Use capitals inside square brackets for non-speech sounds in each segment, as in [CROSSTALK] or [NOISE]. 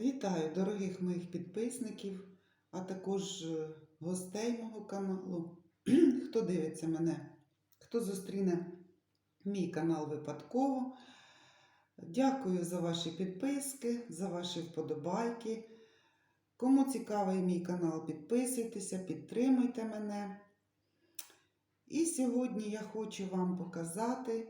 Вітаю дорогих моїх підписників, а також е, гостей мого каналу. [CLEARS THROAT] Хто дивиться мене, хто зустріне мій канал випадково. Дякую за ваші підписки, за ваші вподобайки. Кому цікавий мій канал, підписуйтеся, підтримуйте мене. І сьогодні я хочу вам показати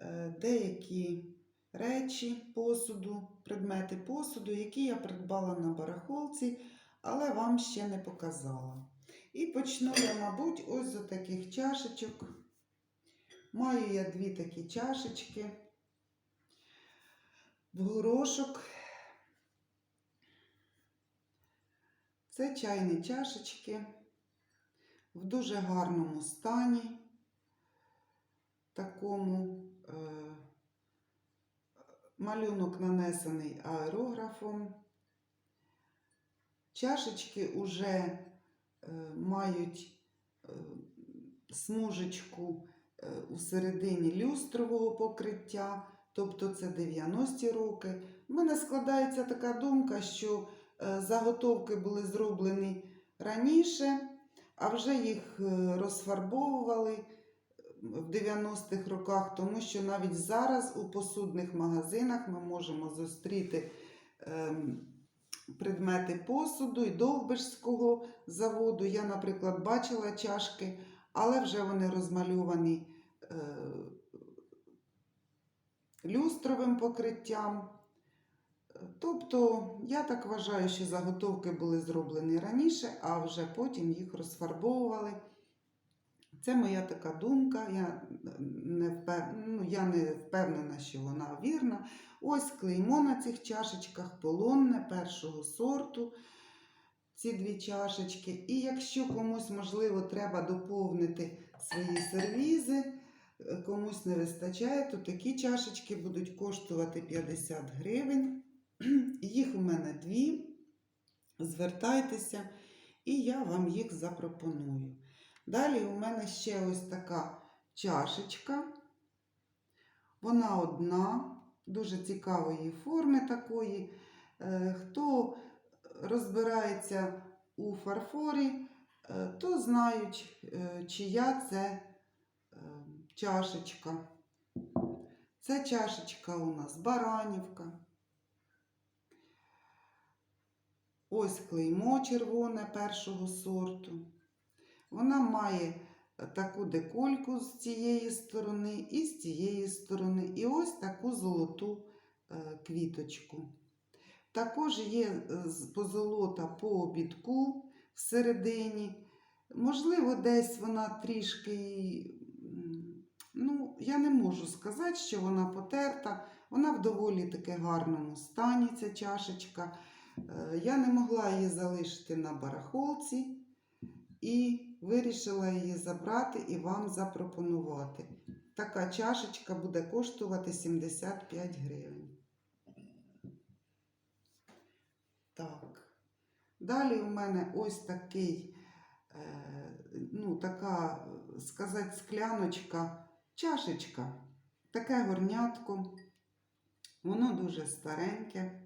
е, деякі речі посуду, предмети посуду, які я придбала на барахолці, але вам ще не показала. І почну я, мабуть, ось з таких чашечок. Маю я дві такі чашечки горошок. Це чайні чашечки в дуже гарному стані, такому малюнок нанесений аерографом. Чашечки вже е, мають е, смужечку е, у середині люстрового покриття, тобто це 90-ті роки. У мене складається така думка, що заготовки були зроблені раніше, а вже їх розфарбовували в 90-х роках, тому що навіть зараз у посудних магазинах ми можемо зустріти ем, предмети посуду і довбишського заводу. Я, наприклад, бачила чашки, але вже вони розмальовані е, люстровим покриттям. Тобто, я так вважаю, що заготовки були зроблені раніше, а вже потім їх розфарбовували. Це моя така думка. Я не, впев... ну, я не впевнена, що вона вірна. Ось клеймо на цих чашечках полонне першого сорту. Ці дві чашечки. І якщо комусь, можливо, треба доповнити свої сервізи, комусь не вистачає, то такі чашечки будуть коштувати 50 гривень. [CLEARS THROAT] Їх у мене дві. Звертайтеся, і я вам їх запропоную. Далі у мене ще ось така чашечка. Вона одна, дуже цікавої форми такої. Е, Хто розбирається у фарфорі, е, то знають, е, чия це чашечка. Це чашечка у нас баранівка. Ось клеймо червоне першого сорту. Вона має таку декольку з цієї сторони і з цієї сторони, і ось таку золоту е, квіточку. Також є е, позолота по обідку всередині. Можливо, десь вона трішки, ну, я не можу сказати, що вона потерта. Вона в доволі таки гарному стані, ця чашечка. Е, Я не могла її залишити на барахолці і вирішила її забрати і вам запропонувати. Така чашечка буде коштувати 75 гривень. Так. Далі у мене ось такий, е, ну, така, сказати, скляночка, чашечка, таке горнятко. Воно дуже стареньке.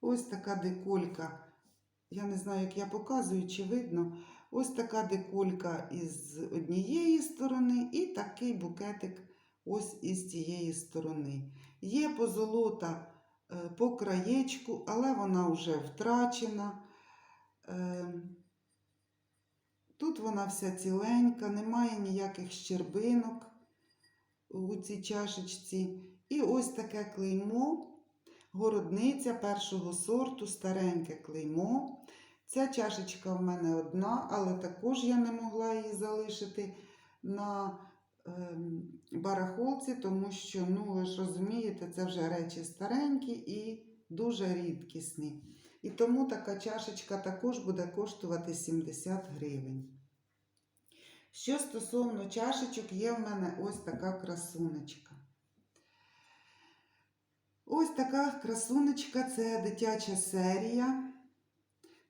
Ось така деколька. Я не знаю, як я показую, чи видно. Ось така деколька із однієї сторони, і такий букетик ось із цієї сторони. Є позолота е, по краєчку, але вона вже втрачена. Е, Тут вона вся ціленька, немає ніяких щербинок у цій чашечці. І ось таке клеймо. Городниця першого сорту, стареньке клеймо. Ця чашечка в мене одна, але також я не могла її залишити на ем, барахолці, тому що, ну, ви ж розумієте, це вже речі старенькі і дуже рідкісні. І тому така чашечка також буде коштувати 70 гривень. Що стосовно чашечок, є в мене ось така красунечка. Ось така красунечка це дитяча серія.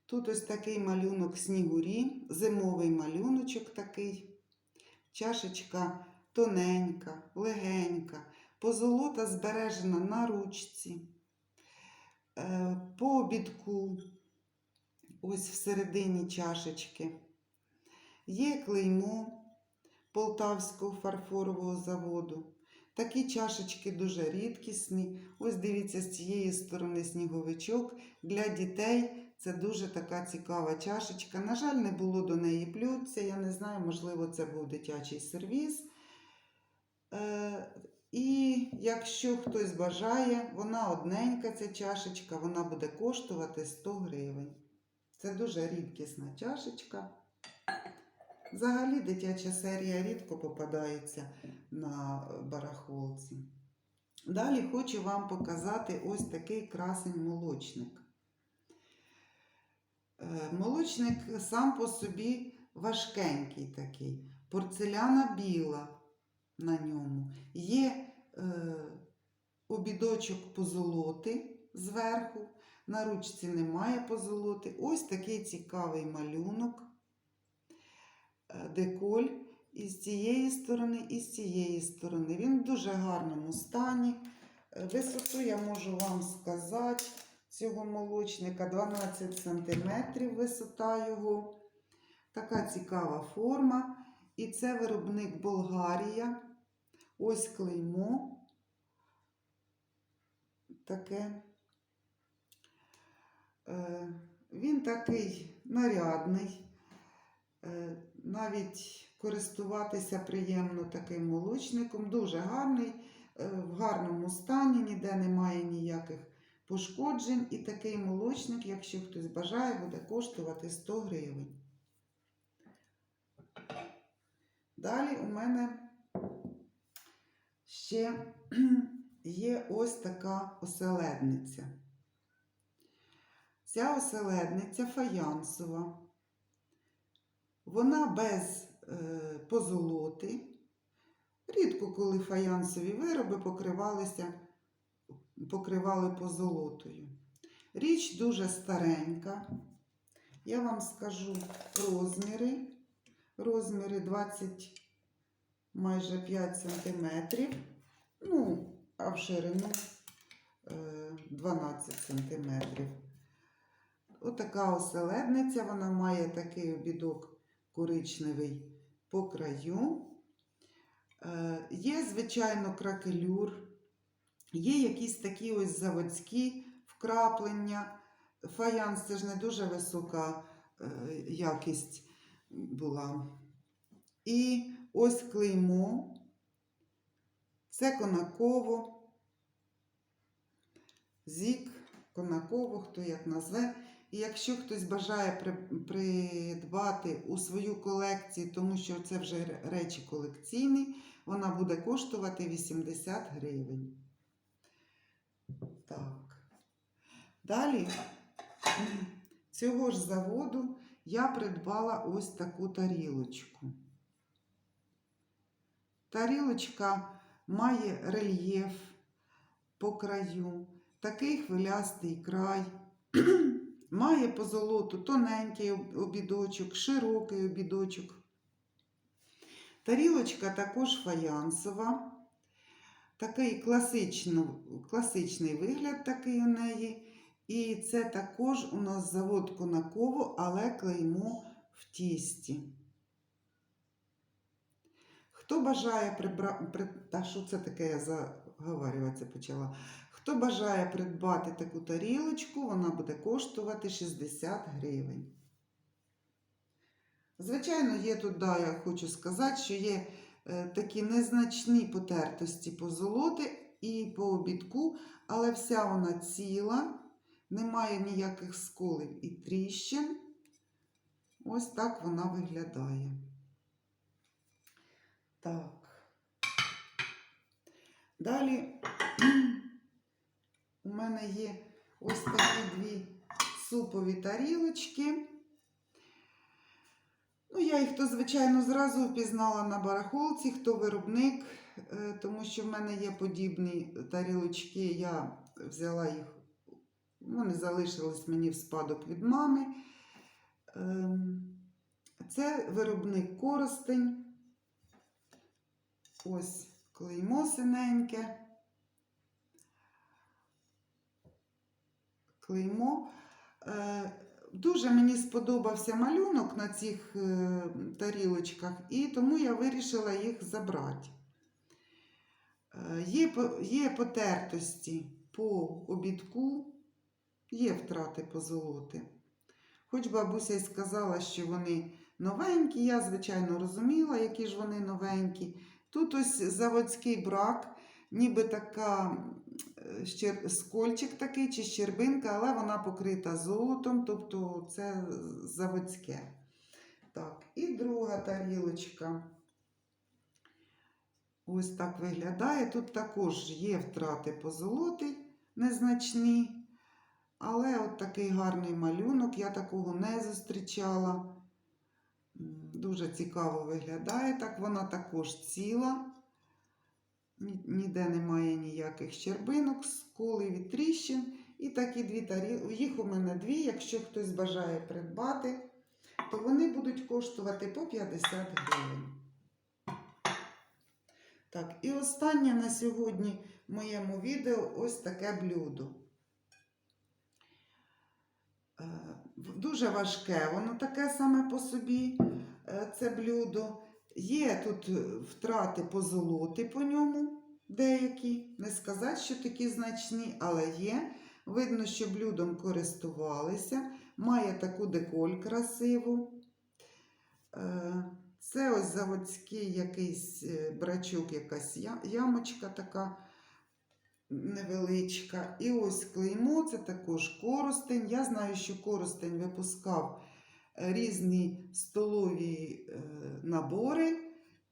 Тут ось такий малюнок снігурі, зимовий малюночок такий. Чашечка тоненька, легенька, позолота збережена на ручці. Е, По обідку, ось всередині чашечки, є клеймо Полтавського фарфорового заводу. Такі чашечки дуже рідкісні. Ось дивіться, з цієї сторони сніговичок. Для дітей це дуже така цікава чашечка. На жаль, не було до неї плються. Я не знаю, можливо, це був дитячий сервіс. Е, і якщо хтось бажає, вона одненька, ця чашечка, вона буде коштувати 100 гривень. Це дуже рідкісна чашечка. Взагалі дитяча серія рідко попадається на барахолці. Далі хочу вам показати ось такий красень молочник. Е, Молочник сам по собі важкенький такий, порцеляна біла на ньому. Є е, обідочок позолоти зверху, на ручці немає позолоти. Ось такий цікавий малюнок, е, деколь і з цієї сторони, і з цієї сторони. Він в дуже гарному стані. Е, Висоту я можу вам сказати цього молочника 12 см висота його. Така цікава форма. І це виробник Болгарія. Ось клеймо. Таке. Е, Він такий нарядний. Е, Навіть користуватися приємно таким молочником. Дуже гарний, е, в гарному стані, ніде немає ніяких пошкоджень. І такий молочник, якщо хтось бажає, буде коштувати 100 гривень. Далі у мене ще [CLEARS THROAT] є ось така оселедниця. Ця оселедниця фаянсова. Вона без е, позолоти. Рідко, коли фаянсові вироби покривалися, покривали позолотою. Річ дуже старенька. Я вам скажу розміри. Розміри 20 майже 5 сантиметрів. Ну, а в ширину е, 12 сантиметрів. Отака оселедниця, вона має такий обідок коричневий по краю. Е, Є, звичайно, кракелюр, є якісь такі ось заводські вкраплення. Фаянс це ж не дуже висока е, якість була. І ось клеймо. Це конаково, зік, конаково, хто як назве. І якщо хтось бажає при- придбати у свою колекцію, тому що це вже речі колекційні, вона буде коштувати 80 гривень. Так. Далі цього ж заводу я придбала ось таку тарілочку. Тарілочка має рельєф по краю, такий хвилястий край. [CLEARS THROAT] Має по золоту тоненький обідочок, широкий обідочок. Тарілочка також фаянсова. Такий класично, класичний вигляд такий у неї. І це також у нас завод Конаково, але клеймо в тісті. Хто бажає прибрати, та що це таке, я заговарюватися почала. Хто бажає придбати таку тарілочку, вона буде коштувати 60 гривень. Звичайно, є тут, да, я хочу сказати, що є е, такі незначні потертості по золоти і по обідку, але вся вона ціла, немає ніяких сколів і тріщин. Ось так вона виглядає. Так. Далі у мене є ось такі дві супові тарілочки. Ну, я їх то, звичайно, зразу впізнала на барахолці, хто виробник, е, тому що в мене є подібні тарілочки. Я взяла їх, вони залишились мені в спадок від мами. Ем, Це виробник Коростень. Ось клеймо синеньке. клеймо. Е, Дуже мені сподобався малюнок на цих е, тарілочках, і тому я вирішила їх забрати. Е, Є, є потертості по обідку, є втрати по золоти. Хоч бабуся й сказала, що вони новенькі, я, звичайно, розуміла, які ж вони новенькі. Тут ось заводський брак, ніби така е, щер... скольчик такий чи щербинка, але вона покрита золотом, тобто це заводське. Так, і друга тарілочка. Ось так виглядає. Тут також є втрати по золоті незначні. Але от такий гарний малюнок, я такого не зустрічала. Дуже цікаво виглядає. Так вона також ціла. Ніде немає ніяких щербинок, сколів і тріщин. І такі дві тарілки. Їх у мене дві. Якщо хтось бажає придбати, то вони будуть коштувати по 50 гривень. Так, і останнє на сьогодні в моєму відео ось таке блюдо. Е, Дуже важке, воно таке саме по собі, е, це блюдо. Є тут е, втрати позолоти по ньому, деякі. Не сказати, що такі значні, але є. Видно, що блюдом користувалися. Має таку деколь красиву. Це ось заводський якийсь брачок, якась ямочка така невеличка. І ось клеймо, це також коростень. Я знаю, що коростень випускав е, різні столові е, набори,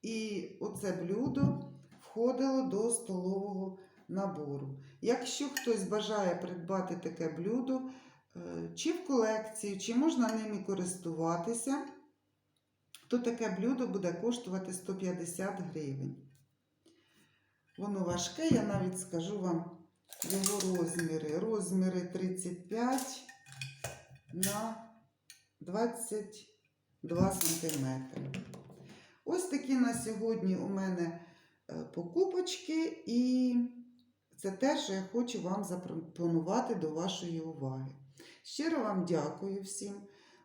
і оце блюдо входило до столового набору. Якщо хтось бажає придбати таке блюдо, е, чи в колекцію, чи можна ними користуватися, то таке блюдо буде коштувати 150 гривень. Воно важке, я навіть скажу вам його розміри. Розміри 35 на 22 см. Ось такі на сьогодні у мене е, покупочки, і це те, що я хочу вам запропонувати до вашої уваги. Щиро вам дякую всім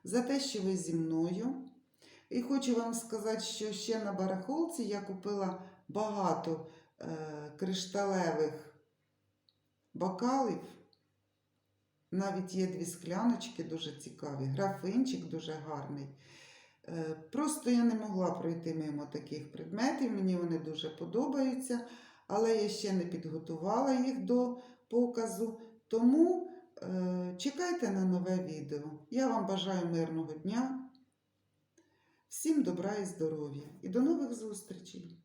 за те, що ви зі мною. І хочу вам сказати, що ще на барахолці я купила багато кришталевих бокалів. Навіть є дві скляночки дуже цікаві, графинчик дуже гарний. Е, Просто я не могла пройти мимо таких предметів, мені вони дуже подобаються, але я ще не підготувала їх до показу. Тому е, чекайте на нове відео. Я вам бажаю мирного дня. Всім добра і здоров'я і до нових зустрічей!